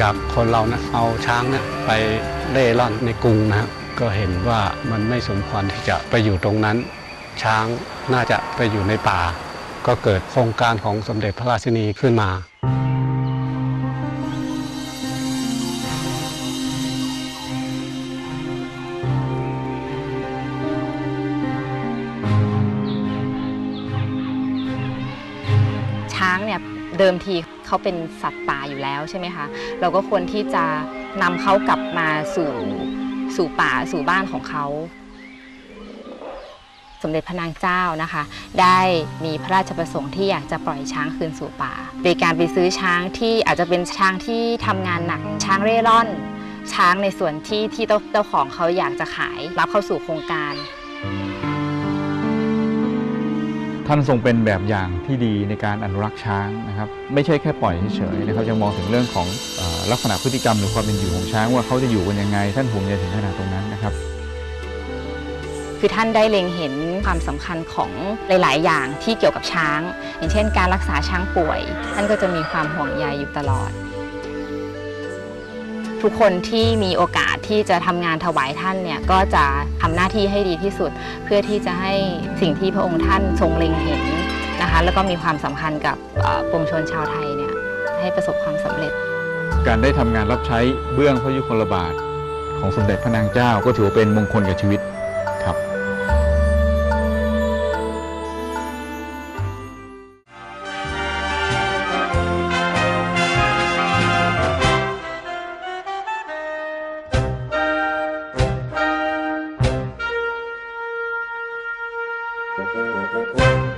จากคนเรานะเอาช้างเนี่ยไปเล่ร่อนในกรุงนะครับก็เห็นว่ามันไม่สมควรที่จะไปอยู่ตรงนั้น ช้างน่าจะไปอยู่ในป่า ก็เกิดโครงการของสมเด็จพระราชินีขึ้นมาช้างเนี่ย เดิมทีเขาเป็นสัตว์ป่าอยู่แล้วใช่ไหมคะ เราก็ควรที่จะนำเขากลับมาสู่สู่ป่าสู่บ้านของเขา สมเด็จพระนางเจ้านะคะ ได้มีพระราชประสงค์ที่อยากจะปล่อยช้างคืนสู่ป่า โดยการไปซื้อช้างที่อาจจะเป็นช้างที่ทำงานหนักช้างเร่ร่อน ช้างในส่วนที่ที่เจ้าเจ้าของเขาอยากจะขายรับเข้าสู่โครงการ ท่านทรงเป็นแบบอย่างที่ดีในการอนุรักษ์ช้างนะครับ ไม่ใช่แค่ปล่อยเฉยๆนะครับยังมองถึงเรื่องของออลักษณะพฤติกรรมหรือความเป็นอยู่ของช้างว่าเขาจะอยู่กันยังไง ท่านห่วงใยถึงขนาดตรงนั้นนะครับ คือท่านได้เล็งเห็นความสำคัญของหลาย ๆ อย่างที่เกี่ยวกับช้าง อย่างเช่น การรักษาช้างป่วย ท่านก็จะมีความห่วงใยอยู่ตลอด ทุกคนที่มีโอกาสที่จะทำงานถวายท่านเนี่ยก็จะทำหน้าที่ให้ดีที่สุด เพื่อที่จะให้สิ่งที่พระองค์ท่านทรงเล็งเห็นนะคะแล้วก็มีความสำคัญกับปวงชนชาวไทยเนี่ยให้ประสบความสำเร็จ การได้ทำงานรับใช้เบื้องพระยุคลบาทของสมเด็จพระนางเจ้าก็ถือว่าเป็นมงคลกับชีวิตครับ Música